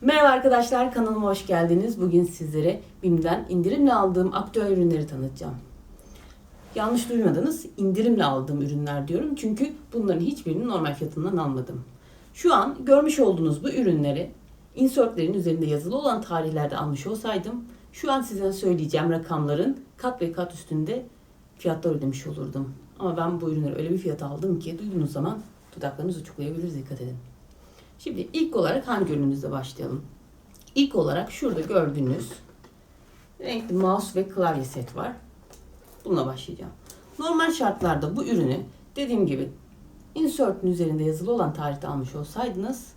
Merhaba arkadaşlar kanalıma hoş geldiniz. Bugün sizlere BİM'den indirimle aldığım aktüel ürünleri tanıtacağım. Yanlış duymadınız. indirimle aldığım ürünler diyorum. Çünkü bunların hiçbirini normal fiyatından almadım. Şu an görmüş olduğunuz bu ürünleri insertlerin üzerinde yazılı olan tarihlerde almış olsaydım şu an size söyleyeceğim rakamların kat ve kat üstünde fiyatlar ödemiş olurdum. Ama ben bu ürünleri öyle bir fiyata aldım ki duyduğunuz zaman dudaklarınız uçuklayabilir dikkat edin. Şimdi ilk olarak hangi ürünümüzle başlayalım? İlk olarak şurada gördüğünüz renkli mouse ve klavye set var. Bununla başlayacağım. Normal şartlarda bu ürünü dediğim gibi insert'ün üzerinde yazılı olan tarihte almış olsaydınız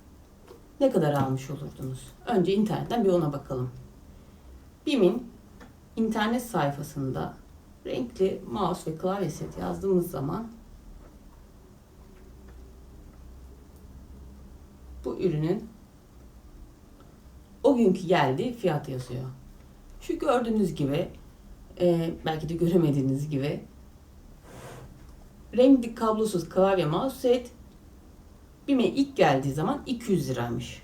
ne kadar almış olurdunuz? Önce internetten bir ona bakalım. BİM'in internet sayfasında renkli mouse ve klavye set yazdığımız zaman bu ürünün o günkü geldiği fiyat yazıyor. Şu gördüğünüz gibi e, belki de göremediğiniz gibi renkli kablosuz klavye mouse set BİM'e ilk geldiği zaman 200 liraymış.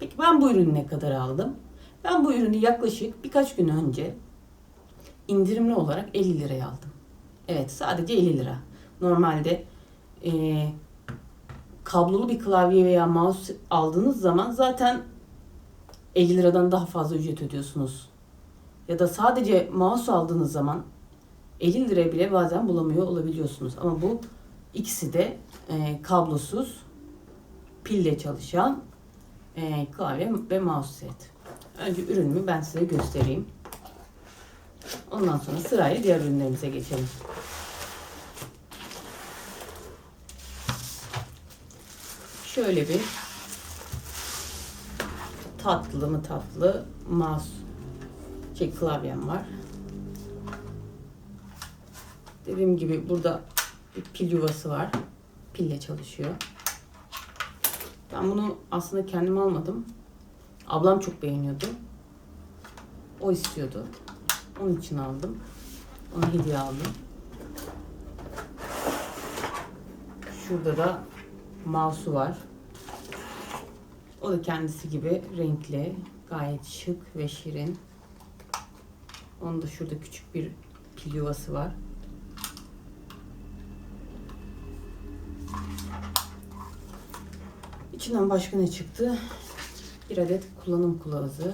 Peki ben bu ürünü ne kadar aldım? Ben bu ürünü yaklaşık birkaç gün önce indirimli olarak 50 liraya aldım. Evet sadece 50 lira. Normalde e, kablolu bir klavye veya mouse aldığınız zaman zaten 50 liradan daha fazla ücret ödüyorsunuz. Ya da sadece mouse aldığınız zaman 50 liraya bile bazen bulamıyor olabiliyorsunuz. Ama bu ikisi de e, kablosuz, pille çalışan e, klavye ve mouse set. Önce ürünümü ben size göstereyim. Ondan sonra sırayla diğer ürünlerimize geçelim. Şöyle bir tatlı mı tatlı mouse şey klavyem var. Dediğim gibi burada bir pil yuvası var. Pille çalışıyor. Ben bunu aslında kendim almadım. Ablam çok beğeniyordu. O istiyordu. Onun için aldım. Ona hediye aldım. Şurada da mouse'u var. O da kendisi gibi renkli, gayet şık ve şirin. Onun da şurada küçük bir pil yuvası var. İçinden başka ne çıktı? Bir adet kullanım kılavuzu.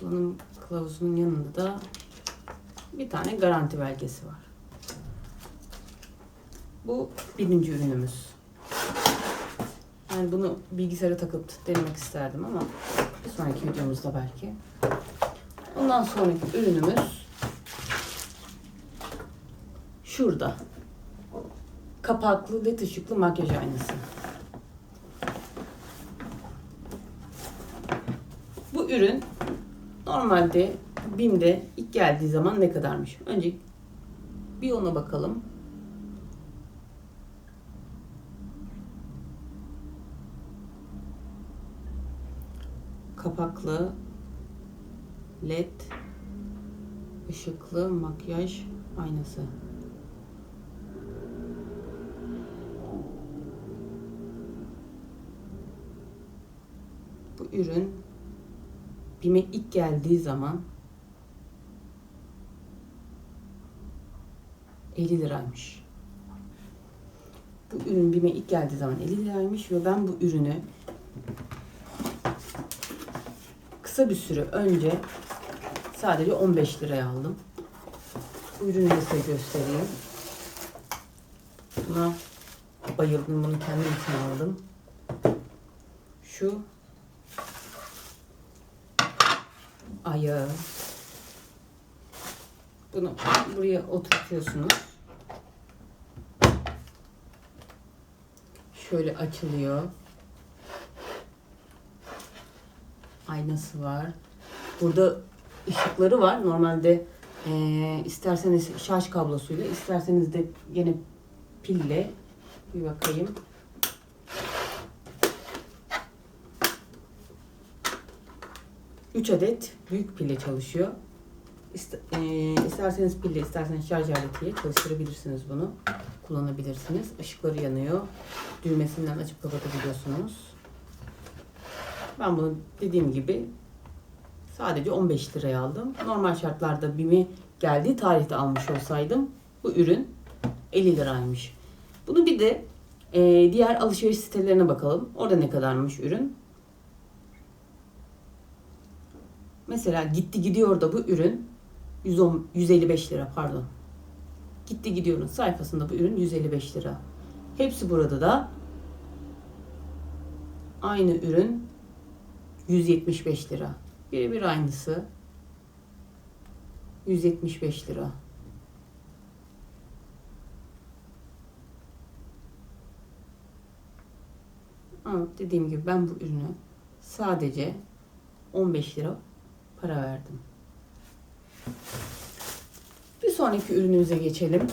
Kullanım kılavuzunun yanında da bir tane garanti belgesi var. Bu birinci ürünümüz. Yani bunu bilgisayara takıp denemek isterdim ama bir sonraki videomuzda belki. Ondan sonraki ürünümüz şurada. Kapaklı led ışıklı makyaj aynası. Bu ürün normalde BİM'de ilk geldiği zaman ne kadarmış? Önce bir ona bakalım. Kapaklı led ışıklı makyaj aynası. Bu ürün BİM'e ilk geldiği zaman 50 liraymış. Bu ürün BİM'e ilk geldiği zaman 50 liraymış ve ben bu ürünü kısa bir süre önce sadece 15 liraya aldım. Ürünü size göstereyim. Buna bayıldım. Bunu kendim için aldım. Şu ayağı. Bunu buraya oturtuyorsunuz. Şöyle açılıyor. Aynası var. Burada ışıkları var. Normalde e, isterseniz şarj kablosuyla, isterseniz de yine pille bir bakayım. Üç adet büyük pille çalışıyor. İste- e, isterseniz pille, isterseniz şarj aletiyle çalıştırabilirsiniz bunu. Kullanabilirsiniz. Işıkları yanıyor. Düğmesinden açıp kapatabiliyorsunuz. Ben bunu dediğim gibi sadece 15 liraya aldım. Normal şartlarda BİM'i geldiği tarihte almış olsaydım bu ürün 50 liraymış. Bunu bir de e, diğer alışveriş sitelerine bakalım. Orada ne kadarmış ürün? Mesela gitti gidiyor da bu ürün 110, 155 lira pardon. Gitti gidiyorun sayfasında bu ürün 155 lira. Hepsi burada da aynı ürün 175 lira. Birebir aynısı. 175 lira. Ama dediğim gibi ben bu ürünü sadece 15 lira para verdim. Bir sonraki ürünümüze geçelim.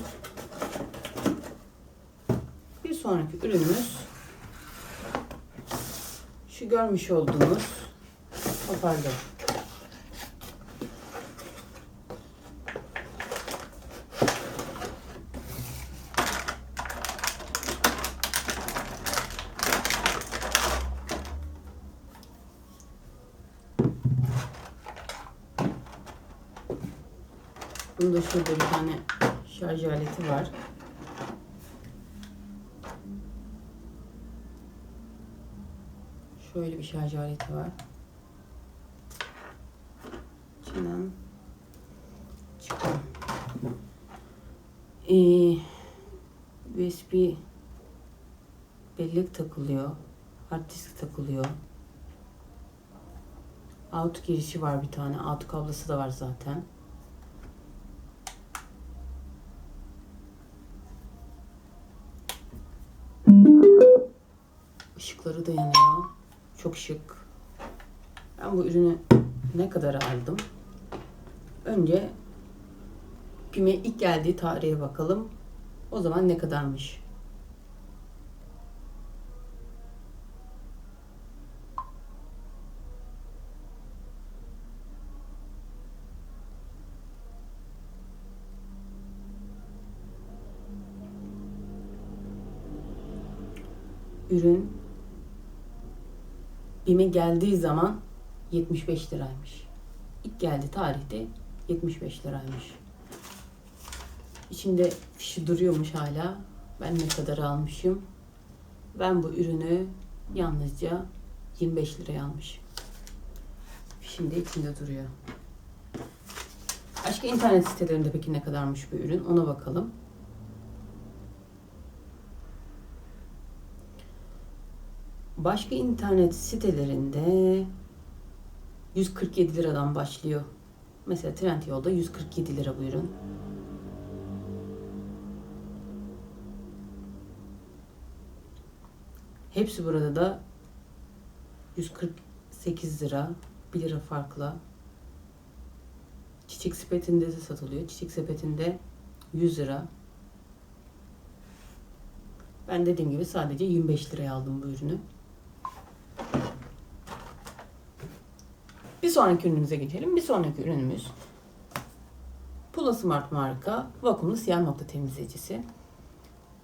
Bir sonraki ürünümüz şu görmüş olduğunuz hoparlör. Bunda şurada bir tane şarj aleti var. Şöyle bir şarj aleti var. İçinden çıkıyor. Ee, USB bellek takılıyor. Hard disk takılıyor. Out girişi var bir tane. Out kablosu da var zaten. Işıkları da yanıyor. Çok şık. Ben bu ürünü ne kadar aldım? Önce BİM'e ilk geldiği tarihe bakalım. O zaman ne kadarmış? Ürün BİM'e geldiği zaman 75 liraymış. İlk geldi tarihte 75 liraymış. İçinde fişi duruyormuş hala. Ben ne kadar almışım? Ben bu ürünü yalnızca 25 liraya almışım. Fişinde içinde duruyor. Başka internet sitelerinde peki ne kadarmış bu ürün? Ona bakalım. Başka internet sitelerinde 147 liradan başlıyor. Mesela Trendyol'da 147 lira bu ürün. Hepsi burada da 148 lira. 1 lira farkla. Çiçek sepetinde de satılıyor. Çiçek sepetinde 100 lira. Ben dediğim gibi sadece 25 liraya aldım bu ürünü. Bir sonraki ürünümüze geçelim. Bir sonraki ürünümüz Pula Smart marka vakumlu siyah nokta temizleyicisi.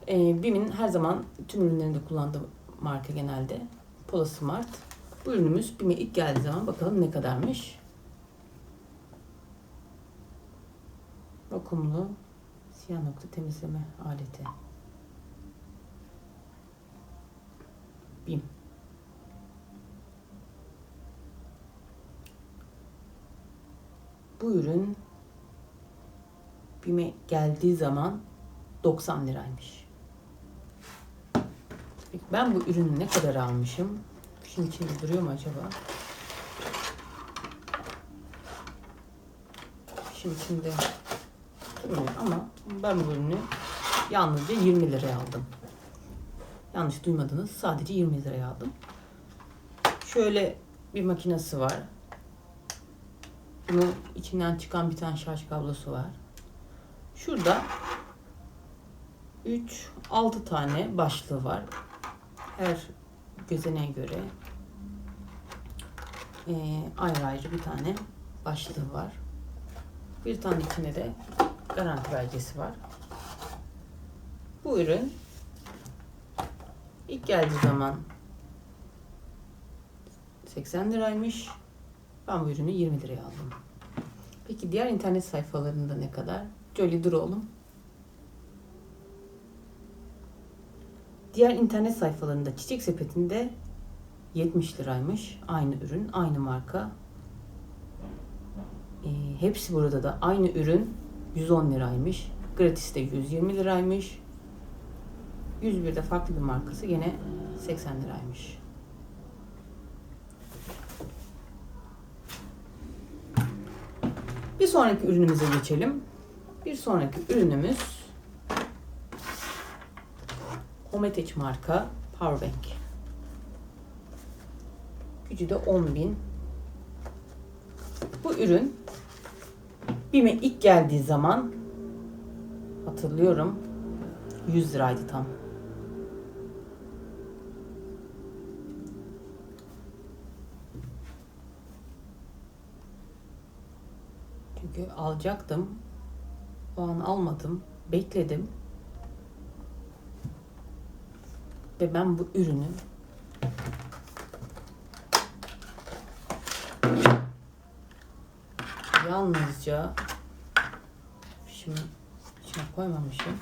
Ee, BİM'in her zaman tüm ürünlerinde kullandığı marka genelde. Pula Smart. Bu ürünümüz BİM'e ilk geldiği zaman bakalım ne kadarmış. Vakumlu siyah nokta temizleme aleti. BİM. Bu ürün BİM'e geldiği zaman 90 liraymış. Peki ben bu ürünü ne kadar almışım? Şimdi içinde duruyor mu acaba? Şimdi içinde durmuyor ama ben bu ürünü yalnızca 20 liraya aldım. Yanlış duymadınız. Sadece 20 liraya aldım. Şöyle bir makinesi var. Bunun içinden çıkan bir tane şarj kablosu var. Şurada 3 6 tane başlığı var. Her gözeneğe göre e, ayrı ayrı bir tane başlığı var. Bir tane içinde de garanti belgesi var. Bu ürün ilk geldiği zaman 80 liraymış. Ben bu ürünü 20 liraya aldım. Peki diğer internet sayfalarında ne kadar? Jolly dur oğlum. Diğer internet sayfalarında çiçek sepetinde 70 liraymış. Aynı ürün, aynı marka. Ee, hepsi burada da aynı ürün 110 liraymış. Gratis de 120 liraymış. 101'de farklı bir markası gene 80 liraymış. Bir sonraki ürünümüze geçelim. Bir sonraki ürünümüz Hometech marka Powerbank. Gücü de 10.000. Bu ürün BİM'e ilk geldiği zaman hatırlıyorum 100 liraydı tam. Çünkü alacaktım. O an almadım. Bekledim. Ve ben bu ürünü yalnızca şimdi içine koymamışım.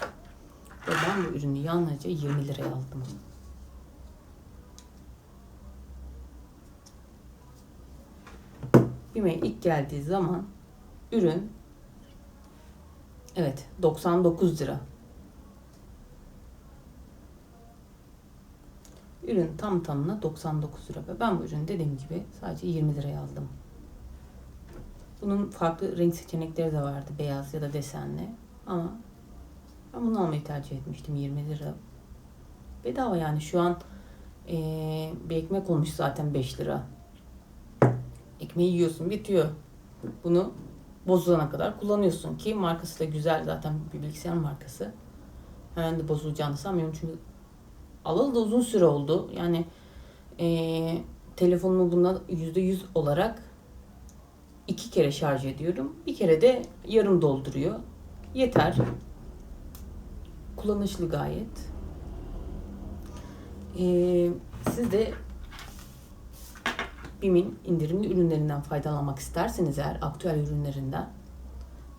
Ve ben bu ürünü yalnızca 20 liraya aldım. BİM'e ilk geldiği zaman ürün evet 99 lira. Ürün tam tamına 99 lira ben bu ürünü dediğim gibi sadece 20 liraya aldım. Bunun farklı renk seçenekleri de vardı beyaz ya da desenli ama ben bunu almayı tercih etmiştim 20 lira. Bedava yani şu an eee, bir ekmek olmuş zaten 5 lira. Ekmeği yiyorsun bitiyor. Bunu bozulana kadar kullanıyorsun ki markası da güzel zaten bir bilgisayar markası. Hemen de bozulacağını sanmıyorum çünkü alalı da uzun süre oldu. Yani eee telefonumu bundan %100 olarak iki kere şarj ediyorum. Bir kere de yarım dolduruyor. Yeter. Kullanışlı gayet. Ee, siz de BİM'in indirimli ürünlerinden faydalanmak isterseniz eğer aktüel ürünlerinden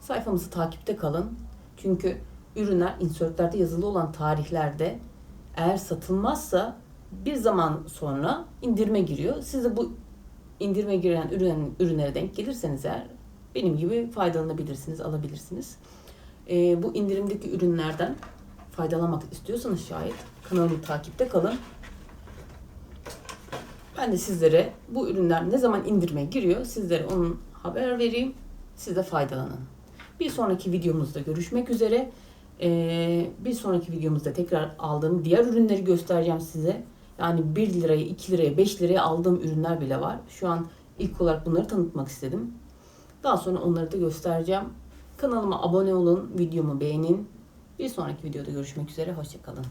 sayfamızı takipte kalın. Çünkü ürünler insörtlerde yazılı olan tarihlerde eğer satılmazsa bir zaman sonra indirime giriyor. Siz de bu indirime giren ürün, ürünlere denk gelirseniz eğer benim gibi faydalanabilirsiniz, alabilirsiniz. Ee, bu indirimdeki ürünlerden faydalanmak istiyorsanız şayet kanalımı takipte kalın. Ben de sizlere bu ürünler ne zaman indirime giriyor sizlere onun haber vereyim. Siz de faydalanın. Bir sonraki videomuzda görüşmek üzere. Ee, bir sonraki videomuzda tekrar aldığım diğer ürünleri göstereceğim size. Yani 1 liraya, 2 liraya, 5 liraya aldığım ürünler bile var. Şu an ilk olarak bunları tanıtmak istedim. Daha sonra onları da göstereceğim. Kanalıma abone olun, videomu beğenin. Bir sonraki videoda görüşmek üzere. Hoşçakalın.